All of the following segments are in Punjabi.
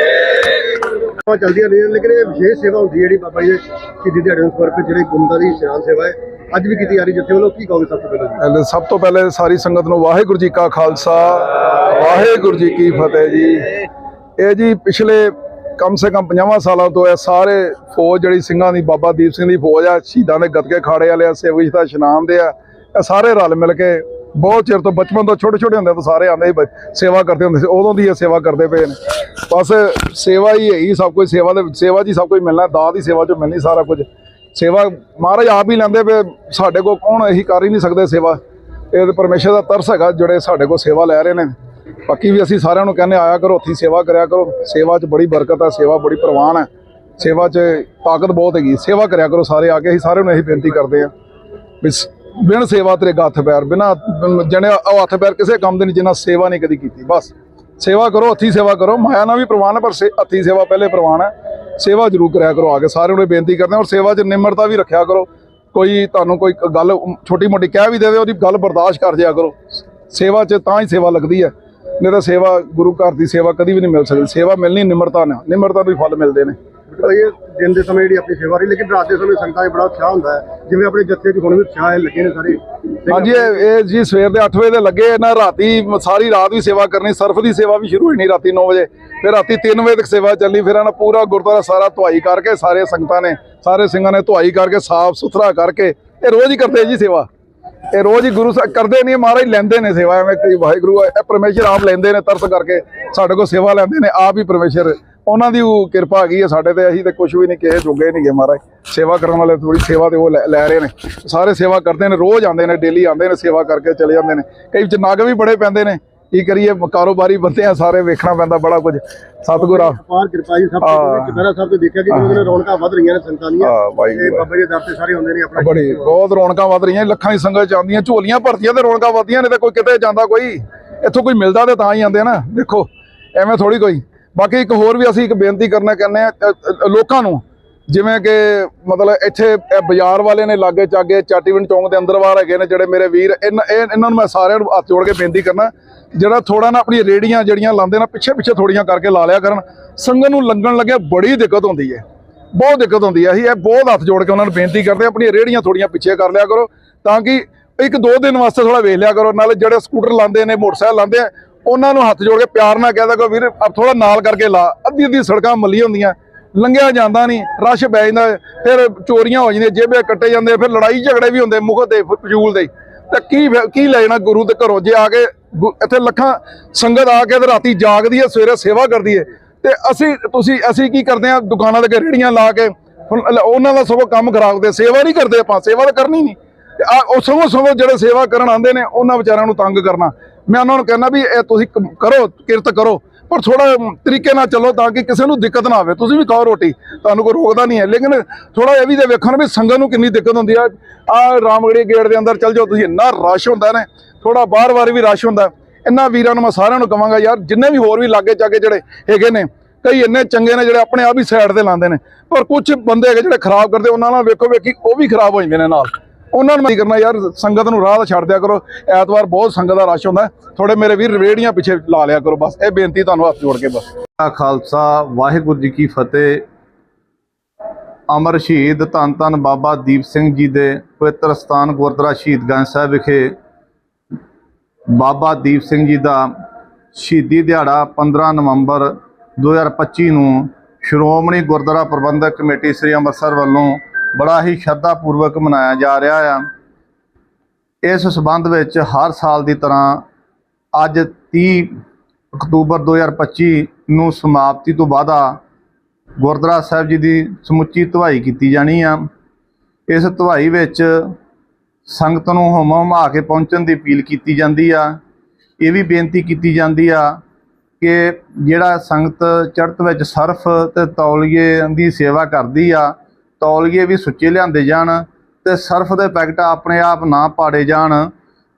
ਸੇਵਾ ਚਲਦੀਆਂ ਨੇ ਲੇਕਿਨ ਇਹ ਵਿਸ਼ੇਸ਼ ਸੇਵਾ ਹੁੰਦੀ ਹੈ ਜਿਹੜੀ ਬਾਬਾ ਜੀ ਦੇ ਸ਼ਹੀਦੀ ਦਿਹਾੜੇ ਨੂੰ ਸਮਰਪਿਤ ਜਿਹੜੇ ਗੁੰਮਦਾ ਦੀ ਇਸ਼ਨਾਨ ਸੇਵਾ ਹੈ, ਅੱਜ ਵੀ ਕੀਤੀ ਜਾ ਰਹੀ ਜਿੱਥੇ ਵੱਲੋਂ ਕੀ ਕਹੋਗੇ ਸਭ ਤੋਂ ਪਹਿਲਾਂ ਜੀ? ਪਹਿਲੇ ਸਭ ਤੋਂ ਪਹਿਲੇ ਸਾਰੀ ਸੰਗਤ ਨੂੰ ਵਾਹਿਗੁਰੂ ਜੀ ਕਾ ਖਾਲਸਾ, ਵਾਹਿਗੁਰੂ ਜੀ ਕੀ ਫਤਿਹ ਜੀ। ਇਹ ਜੀ ਪਿਛਲੇ ਕਮ ਸੇ ਕਮ 50 ਸਾਲਾਂ ਤੋਂ ਇਹ ਸਾਰੇ ਫੌਜ ਜਿਹੜੀ ਸਿੰਘਾਂ ਦੀ, ਬਾਬਾ ਦੀਪ ਸਿੰਘ ਦੀ ਫੌਜ ਆ, ਸ਼ਹੀਦਾਂ ਦੇ ਗੱਤਕੇ ਖਾੜੇ ਵਾਲੇ ਆ, ਸੇਵਕ ਦਾ ਇਸ਼ਨਾਨ ਦੇ ਆ, ਇਹ ਸਾਰੇ ਰਲ ਮਿਲ ਕੇ ਬਹੁਤ ਚਿਰ ਤੋਂ ਬਚਪਨ ਤੋਂ ਛੋਟੇ ਛੋਟੇ ਹੁੰਦੇ ਤੋਂ ਸਾਰੇ ਆਂਦੇ ਸੀ ਬ- ਸੇਵਾ ਕਰਦੇ ਹੁੰਦੇ ਸੀ, ਉਦੋਂ ਦੀ ਇਹ ਸੇਵਾ ਕਰਦੇ ਪਏ ਨੇ। ਬਸ ਸੇਵਾ ਹੀ ਹੈ ਸਭ ਕੁਝ ਸੇਵਾ ਦੇ, ਸੇਵਾ 'ਚ ਹੀ ਸਭ ਕੁਝ ਮਿਲਣਾ, ਦਾਤ ਦੀ ਸੇਵਾ 'ਚੋਂ ਮਿਲਣੀ ਸਾਰਾ ਕੁਝ ਸੇਵਾ, ਮਹਾਰਾਜ ਆਪ ਹੀ ਲੈਂਦੇ ਪਏ, ਸਾਡੇ ਕੋਲ ਕੌਣ ਇਹੀ ਕਰ ਹੀ ਨਹੀਂ ਸਕਦੇ ਸੇਵਾ। ਇਹ ਤੇ ਪਰਮੇਸ਼ਰ ਦਾ ਤਰਸ ਹੈਗਾ, ਜਿਹੜੇ ਸਾਡੇ ਕੋਲ ਸੇਵਾ ਲੈ ਰਹੇ ਨੇ। ਬਾਕੀ ਵੀ ਅਸੀਂ ਸਾਰਿਆਂ ਨੂੰ ਕਹਿੰਦੇ ਆਇਆ ਕਰੋ ਹੱਥੀਂ ਸੇਵਾ ਕਰਿਆ ਕਰੋ। ਸੇਵਾ 'ਚ ਬੜੀ ਬਰਕਤ ਹੈ, ਸੇਵਾ ਬੜੀ ਪ੍ਰਵਾਨ ਹੈ। ਸੇਵਾ 'ਚ ਤਾਕਤ ਬਹੁਤ ਹੈਗੀ, ਸੇਵਾ ਕਰਿਆ ਕਰੋ ਸਾਰੇ ਆ ਕੇ, ਅਸੀਂ ਸਾਰਿਆਂ ਨੂੰ ਇਹੀ ਬੇਨਤੀ ਕਰਦੇ ਹਾਂ ਵੀ ਸ- ਬਿਨ ਸੇਵਾ ਤੇਰੇ ਅੱਗੇ ਹੱਥ ਪੈਰ, ਬਿਨਾ ਜਣੇ ਉਹ ਹੱਥ ਪੈਰ ਕਿਸੇ ਕੰਮ ਦੇ ਨਹੀਂ ਜਿੰਨਾ ਸੇਵਾ ਨਹੀਂ ਕਦੀ ਕੀਤੀ, ਬਸ। ਸੇਵਾ ਕਰੋ, ਹੱਥੀ ਸੇਵਾ ਕਰੋ, ਮਾਇਆ ਨਾਲ ਵੀ ਪ੍ਰਵਾਨ ਹੈ, ਪਰ ਸੇ- ਹੱਥੀ ਸੇਵਾ ਪਹਿਲੇ ਪ੍ਰਵਾਨ ਹੈ। ਸੇਵਾ ਜ਼ਰੂਰ ਕਰਿਆ ਕਰੋ, ਆ ਕੇ ਸਾਰਿਆਂ ਨੂੰ ਇਹ ਬੇਨਤੀ ਕਰਦੇ ਹਾਂ, ਔਰ ਸੇਵਾ 'ਚ ਨਿਮਰਤਾ ਵੀ ਰੱਖਿਆ ਕਰੋ। ਕੋਈ ਤੁਹਾਨੂੰ ਕੋਈ ਗੱਲ ਛੋਟੀ ਮੋਟੀ ਕਹਿ ਵੀ ਦੇਵੇ, ਉਹਦੀ ਗੱਲ ਬਰਦਾਸ਼ਤ ਕਰ ਜਿਆ ਕਰੋ। ਸੇਵਾ 'ਚ ਤਾਂ ਹੀ ਸੇਵਾ ਲੱਗਦੀ ਹੈ। ਨਹੀਂ ਤਾਂ ਸੇਵਾ ਗੁਰੂ ਘਰ ਦੀ ਸੇਵਾ ਕਦੀ ਵੀ ਨਹੀਂ ਮਿਲ ਸਕਦੀ। ਸੇਵਾ ਮਿਲਣੀ ਨਿਮਰਤਾ ਨਾਲ। ਨਿਮਰਤਾ ਨੂੰ ਹੀ ਫਲ ਮਿਲਦੇ ਨੇ। ਬੇਟਾ ਇਹ ਦਿਨ ਦੇ ਸਮੇਂ ਜਿਹੜੀ ਆਪਣੀ ਸੇਵਾ ਰਹੀ ਲੇਕਿਨ ਰਾਤ ਦੇ ਸਮੇਂ ਸੰਗਤਾਂ 'ਚ ਬੜਾ ਉਤਸ਼ਾਹ ਹੁੰਦਾ ਹੈ। ਜਿਵੇਂ ਆਪਣੇ ਜੱਥੇ 'ਚ ਹੁਣ ਵੀ ਉਤਸ਼ਾਹ ਹੈ ਲੱਗੇ ਨੇ ਸਾਰੇ। ਹਾਂਜੀ ਇਹ ਇਹ ਜੀ ਸਵੇਰ ਦੇ 8 ਵਜੇ ਦੇ ਲੱਗੇ ਇਹਨਾਂ ਰਾਤੀ ਸਾਰੀ ਰਾਤ ਵੀ ਸੇਵਾ ਕਰਨੀ ਸਰਫ ਦੀ ਸੇਵਾ ਵੀ ਸ਼ੁਰੂ ਹੋਈ ਨਹੀਂ ਰਾਤੀ 9 ਵਜੇ। ਫਿਰ ਰਾਤੀ 3 ਵਜੇ ਤੱਕ ਸੇਵਾ ਚੱਲੀ ਫਿਰ ਇਹਨਾਂ ਪੂਰਾ ਗੁਰਦੁਆਰਾ ਸਾਰਾ ਧੁਆਈ ਕਰਕੇ ਸਾਰੇ ਸੰਗਤਾਂ ਨੇ ਸਾਰੇ ਸਿੰਘਾਂ ਨੇ ਧੁਆਈ ਕਰਕੇ ਸਾਫ਼ ਸੁਥਰਾ ਕਰਕੇ ਇਹ ਰੋਜ਼ ਹੀ ਕਰਦੇ ਜੀ ਸੇਵਾ। ਇਹ ਰੋਜ਼ ਹੀ ਗੁਰੂ ਸਾਹਿਬ ਕਰਦੇ ਨਹੀਂ ਮਹਾਰਾਜ ਲੈਂਦੇ ਨੇ ਸੇਵਾ, ਐਵੇਂ ਕਈ ਵਾਹਿਗੁਰੂ ਇਹ ਪਰਮੇਸ਼ਰ ਆਪ ਲੈਂਦੇ ਨੇ ਤਰਸ ਕਰਕੇ, ਸਾਡੇ ਕੋਲ ਸੇਵਾ ਲੈਂਦੇ ਨੇ, ਆਪ ਹੀ ਪਰਮੇਸ਼ਰ, ਉਹਨਾਂ ਦੀ ਕਿਰਪਾ ਹੈਗੀ ਹੈ ਸਾਡੇ ਤੇ, ਅਸੀਂ ਤੇ ਕੁਝ ਵੀ ਨਹੀਂ, ਕਿਸੇ ਜੋਗੇ ਨਹੀਂ ਗਏ ਮਹਾਰਾਜ, ਸੇਵਾ ਕਰਨ ਵਾਲੇ ਥੋੜੀ ਸੇਵਾ ਤੇ ਉਹ ਲੈ ਲੈ ਰਹੇ ਨੇ, ਸਾਰੇ ਸੇਵਾ ਕਰਦੇ ਨੇ, ਰੋਜ਼ ਆਉਂਦੇ ਨੇ ਡੇਲੀ ਆਉਂਦੇ ਨੇ, ਸੇਵਾ ਕਰਕੇ ਚਲੇ ਜਾਂਦੇ ਨੇ, ਕਈ ਵਿੱਚ ਨਗ ਵੀ ਬੜੇ ਪੈਂਦੇ ਨੇ ਕੀ ਕਰੀਏ ਕਾਰੋਬਾਰੀ ਬੰਦੇ ਆ ਸਾਰੇ ਵੇਖਣਾ ਪੈਂਦਾ ਬੜਾ ਕੁਝ। ਸਤਿਗੁਰ। ਆ ਪਾਰ ਕਿਰਪਾ ਜੀ ਸਭ ਤੋਂ ਸਾਹਿਬ ਤੇ ਦੇਖਿਆ ਕਿ ਜਿਵੇਂ ਰੌਣਕਾਂ ਵੱਧ ਰਹੀਆਂ ਨੇ ਸੰਗਤਾਂ ਦੀਆਂ। ਹਾਂ, ਵਾਹਿਗੁਰੂ। ਬਾਬਾ ਜੀ ਦੇ ਦਰ ਤੇ ਸਾਰੇ ਆਉਂਦੇ ਨੇ ਆਪਣਾ। ਬੜੀ ਬਹੁਤ ਰੌਣਕਾਂ ਵੱਧ ਰਹੀਆਂ ਲੱਖਾਂ ਦੀ ਸੰਗਤ ਆਉਂਦੀਆਂ ਝੋਲੀਆਂ ਭਰਤੀਆਂ ਤੇ ਰੌਣਕਾਂ ਵੱਧਦੀਆਂ ਨੇ ਤੇ ਕੋਈ ਕਿਤੇ ਜਾਂਦਾ ਕੋਈ। ਇੱਥੋਂ ਕੋਈ ਮਿਲਦਾ ਤੇ ਤਾਂ ਹੀ ਆਉਂਦੇ ਨਾ। ਦੇਖੋ ਐਵੇਂ ਥੋੜੀ ਕੋਈ। ਬਾਕੀ ਇੱਕ ਹੋਰ ਵੀ ਅਸੀਂ ਇੱਕ ਬੇਨਤੀ ਕਰਨਾ ਕਹਿੰਦੇ ਆ ਲੋਕਾਂ ਨੂੰ ਜਿਵੇਂ ਕਿ ਮਤਲਬ ਇੱਥੇ ਬਾਜ਼ਾਰ ਵਾਲੇ ਨੇ ਲਾਗੇ ਚਾਗੇ ਚਾਟੀਵਿੰਡ ਚੌਂਕ ਦੇ ਅੰਦਰ ਬਾਹਰ ਹੈਗੇ ਨੇ ਜਿਹੜੇ ਮੇਰੇ ਵੀਰ, ਇਹਨਾਂ ਇਹ- ਇਹਨਾਂ ਨੂੰ ਮੈਂ ਸਾਰਿਆਂ ਨੂੰ ਹੱਥ ਜੋੜ ਕੇ ਬੇਨਤੀ ਕਰਨਾ, ਜਿਹੜਾ ਥੋੜਾ ਨਾ ਆਪਣੀ ਰੇੜੀਆਂ ਜਿਹੜੀਆਂ ਲਾਉਂਦੇ ਨਾ ਪਿੱਛੇ ਪਿੱਛੇ ਥੋੜੀਆਂ ਕਰਕੇ ਲਾ ਲਿਆ ਕਰਨ। ਸੰਗਤ ਨੂੰ ਲੰਘਣ ਲੱਗਿਆ, ਬੜੀ ਦਿੱਕਤ ਹੁੰਦੀ ਹੈ। ਬਹੁਤ ਦਿੱਕਤ ਹੁੰਦੀ ਹੈ। ਅਸੀਂ ਇਹ ਬਹੁਤ ਹੱਥ ਜੋੜ ਕੇ ਉਹਨਾਂ ਨੂੰ ਬੇਨਤੀ ਕਰਦੇ ਆਪਣੀਆਂ ਰੇੜੀਆਂ ਥੋੜੀਆਂ ਪਿੱਛੇ ਕਰ ਲਿਆ ਕਰੋ, ਤਾਂ ਕਿ ਇੱਕ ਦੋ ਦਿਨ ਵਾਸਤੇ ਥੋੜਾ ਵੇਖ ਲਿਆ ਕਰੋ। ਨਾਲੇ ਜਿਹੜੇ ਸਕੂਟਰ ਲਾਉਂਦੇ ਨੇ, ਮੋਟਰਸਾਈਕਲ ਲਾਉਂਦੇ ਆ, ਉਹਨਾਂ ਨੂੰ ਹੱਥ ਜੋੜ ਕੇ ਪਿਆਰ ਨਾਲ ਕਹਿਦਾ ਕਰੋ, ਵੀਰ ਆਪ ਥੋੜਾ ਨਾਲ ਕਰਕੇ ਲਾ। ਅੱਧੀ ਅੱਧੀ ਸੜਕਾਂ ਮੱਲੀਆਂ ਹੁੰਦੀਆਂ। ਲੰਘਿਆ ਜਾਂਦਾ ਨਹੀਂ, ਰਸ਼ ਪੈ ਜਾਂਦਾ, ਫਿਰ ਚੋਰੀਆਂ ਹੋ ਜਾਂਦੀਆਂ, ਜੇਬੇ ਕੱਟੇ ਜਾਂਦੇ, ਫਿਰ ਲੜਾਈ ਝਗੜੇ ਵੀ ਹੁੰਦੇ ਮੁਖ ਦੇ ਫਜ਼ੂਲ ਦੇ। ਤਾਂ ਕੀ ਕੀ ਲੈ ਜਾਣਾ ਗੁਰੂ ਦੇ ਘਰੋਂ? ਜੇ ਆ ਕੇ ਇੱਥੇ ਲੱਖਾਂ ਸੰਗਤ ਆ ਕੇ ਤੇ ਰਾਤੀ ਜਾਗਦੀ ਹੈ, ਸਵੇਰੇ ਸੇਵਾ ਕਰਦੀ ਹੈ, ਤੇ ਅਸੀਂ, ਤੁਸੀਂ, ਅਸੀਂ ਕੀ ਕਰਦੇ ਆ ਦੁਕਾਨਾਂ ਦੇ ਅੱਗੇ ਰੇੜੀਆਂ ਲਾ ਕੇ ਉਹਨਾਂ ਦਾ ਸਗੋਂ ਕੰਮ ਖਰਾਬ ਕਰਦੇ, ਸੇਵਾ ਨਹੀਂ ਕਰਦੇ ਆਪਾਂ, ਸੇਵਾ ਤਾਂ ਕਰਨੀ ਨਹੀਂ। ਤੇ ਆ, ਉਹ ਸਗੋਂ ਸਗੋਂ ਜਿਹੜੇ ਸੇਵਾ ਕਰਨ ਆਉਂਦੇ ਨੇ, ਉਹਨਾਂ ਵਿਚਾਰਿਆਂ ਨੂੰ ਤੰਗ ਕਰਨਾ। ਮੈਂ ਉਹਨਾਂ ਨੂੰ ਕਹਿੰਦਾ ਵੀ ਇਹ ਤੁਸੀਂ ਕਰੋ, ਕਿਰਤ ਕਰੋ। ਪਰ ਥੋੜਾ ਤਰੀਕੇ ਨਾਲ ਚੱਲੋ ਤਾਂ ਕਿ ਕਿਸੇ ਨੂੰ ਦਿੱਕਤ ਨਾ ਆਵੇ। ਤੁਸੀਂ ਵੀ ਖਾਓ ਰੋਟੀ, ਤੁਹਾਨੂੰ ਕੋਈ ਰੋਕਦਾ ਨਹੀਂ ਹੈ। ਲੇਕਿਨ ਥੋੜਾ ਇਹ ਵੀ ਤੇ ਵੇਖਣ ਵੀ ਸੰਗਤ ਨੂੰ ਕਿੰਨੀ ਦਿੱਕਤ ਹੁੰਦੀ ਆ ਆ ਰਾਮਗੜੀ ਗੇਟ ਦੇ ਅੰਦਰ ਚੱਲ ਜਾਓ ਤੁਸੀਂ, ਇੰਨਾ ਰਸ਼ ਹੁੰਦਾ ਨੇ ਥੋੜਾ ਬਾਹਰ-ਬਾਹਰ ਵੀ ਰਸ਼ ਹੁੰਦਾ। ਇਹਨਾਂ ਵੀਰਾਂ ਨੂੰ ਮੈਂ ਸਾਰਿਆਂ ਨੂੰ ਕਹਾਂਗਾ ਯਾਰ, ਜਿੰਨੇ ਵੀ ਹੋਰ ਵੀ ਲਾਗੇ ਚਾਗੇ ਜਿਹੜੇ ਹੈਗੇ ਨੇ, ਕਈ ਇੰਨੇ ਚੰਗੇ ਨੇ ਜਿਹੜੇ ਆਪਣੇ ਆਪ ਹੀ ਸਾਈਡ ਤੇ ਲਾਉਂਦੇ ਨੇ, ਪਰ ਕੁਝ ਬੰਦੇ ਹੈਗੇ ਜਿਹੜੇ ਖਰਾਬ ਕਰਦੇ, ਉਹਨਾਂ ਨਾਲ ਵੇਖੋ ਵੇਖੀ ਉਹ ਵੀ ਖਰਾਬ ਹੋ ਜਾਂਦੇ ਨੇ ਨਾਲ। ਉਹਨਾਂ ਨੂੰ ਮੈਂ ਕੀ ਕਰਨਾ ਯਾਰ, ਸੰਗਤ ਨੂੰ ਰਾਹ ਤਾਂ ਛੱਡ ਦਿਆ ਕਰੋ। ਐਤਵਾਰ ਬਹੁਤ ਸੰਗਤ ਦਾ ਰਸ਼ ਹੁੰਦਾ। ਥੋੜੇ ਮੇਰੇ ਵੀਰ ਰੇੜੀਆਂ ਪਿੱਛੇ ਲਾ ਲਿਆ ਕਰੋ। ਬਸ, ਇਹ ਬੇਨਤੀ ਤੁਹਾਨੂੰ ਹੱਥ ਜੋੜ ਕੇ ਬਸ। ਖਾਲਸਾ, ਵਾਹਿਗੁਰੂ ਜੀ ਕੀ ਫਤਿਹ। ਅਮਰ ਸ਼ਹੀਦ ਧੰਨ ਧੰਨ ਬਾਬਾ ਦੀਪ ਸਿੰਘ ਜੀ ਦੇ ਪਵਿੱਤਰ ਸਥਾਨ ਗੁਰਦੁਆਰਾ ਸ਼ਹੀਦਗੰਜ ਸਾਹਿਬ ਵਿਖੇ ਬਾਬਾ ਦੀਪ ਸਿੰਘ ਜੀ ਦਾ ਸ਼ਹੀਦੀ ਦਿਹਾੜਾ 15 ਨਵੰਬਰ 2025 ਨੂੰ ਸ਼੍ਰੋਮਣੀ ਗੁਰਦੁਆਰਾ ਪ੍ਰਬੰਧਕ ਕਮੇਟੀ ਸ੍ਰੀ ਅੰਮ੍ਰਿਤਸਰ ਵੱਲੋਂ ਬੜਾ ਹੀ ਸ਼ਰਧਾ ਪੂਰਵਕ ਮਨਾਇਆ ਜਾ ਰਿਹਾ ਆ। ਇਸ ਸਬੰਧ ਵਿੱਚ ਹਰ ਸਾਲ ਦੀ ਤਰ੍ਹਾਂ ਅੱਜ 30 ਅਕਤੂਬਰ 2025 ਨੂੰ ਸਮਾਪਤੀ ਤੋਂ ਬਾਅਦਾ ਗੁਰਦੁਆਰਾ ਸਾਹਿਬ ਜੀ ਦੀ ਸਮੁੱਚੀ ਧੁਆਈ ਕੀਤੀ ਜਾਣੀ ਆ। ਇਸ ਧੁਆਈ ਵਿੱਚ ਸੰਗਤ ਨੂੰ ਹੁਮ ਹੁਮਾ ਕੇ ਪਹੁੰਚਣ ਦੀ ਅਪੀਲ ਕੀਤੀ ਜਾਂਦੀ ਆ। ਇਹ ਵੀ ਬੇਨਤੀ ਕੀਤੀ ਜਾਂਦੀ ਆ ਕਿ ਜਿਹੜਾ ਸੰਗਤ ਚੜ੍ਹਤ ਵਿੱਚ ਸਰਫ ਤੇ ਤੌਲੀਏ ਦੀ ਸੇਵਾ ਕਰਦੀ ਆ ਤੌਲੀਏ ਵੀ ਸੁੱਚੇ ਲਿਆਂਦੇ ਜਾਣ ਤੇ ਸਰਫ ਦੇ ਪੈਕਟ ਆਪਣੇ ਆਪ ਨਾ ਪਾੜੇ ਜਾਣ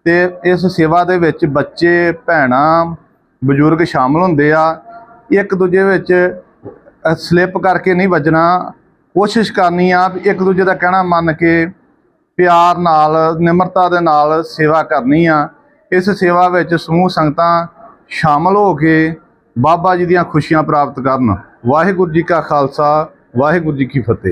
ਤੇ ਇਸ ਸੇਵਾ ਦੇ ਵਿੱਚ ਬੱਚੇ, ਭੈਣਾਂ, ਬਜ਼ੁਰਗ ਸ਼ਾਮਲ ਹੁੰਦੇ ਆ। ਇੱਕ ਦੂਜੇ ਵਿੱਚ ਸਲਿੱਪ ਕਰਕੇ ਨਹੀਂ ਵੱਜਣਾ। ਕੋਸ਼ਿਸ਼ ਕਰਨੀ ਆ ਵੀ ਇੱਕ ਦੂਜੇ ਦਾ ਕਹਿਣਾ ਮੰਨ ਕੇ ਪਿਆਰ ਨਾਲ, ਨਿਮਰਤਾ ਦੇ ਨਾਲ ਸੇਵਾ ਕਰਨੀ ਆ। ਇਸ ਸੇਵਾ ਵਿੱਚ ਸਮੂਹ ਸੰਗਤਾਂ ਸ਼ਾਮਲ ਹੋ ਕੇ ਬਾਬਾ ਜੀ ਦੀਆਂ ਖੁਸ਼ੀਆਂ ਪ੍ਰਾਪਤ ਕਰਨ। ਵਾਹਿਗੁਰੂ ਜੀ ਕਾ ਖਾਲਸਾ, ਵਾਹਿਗੁਰੂ ਜੀ ਕੀ ਫਤਿਹ।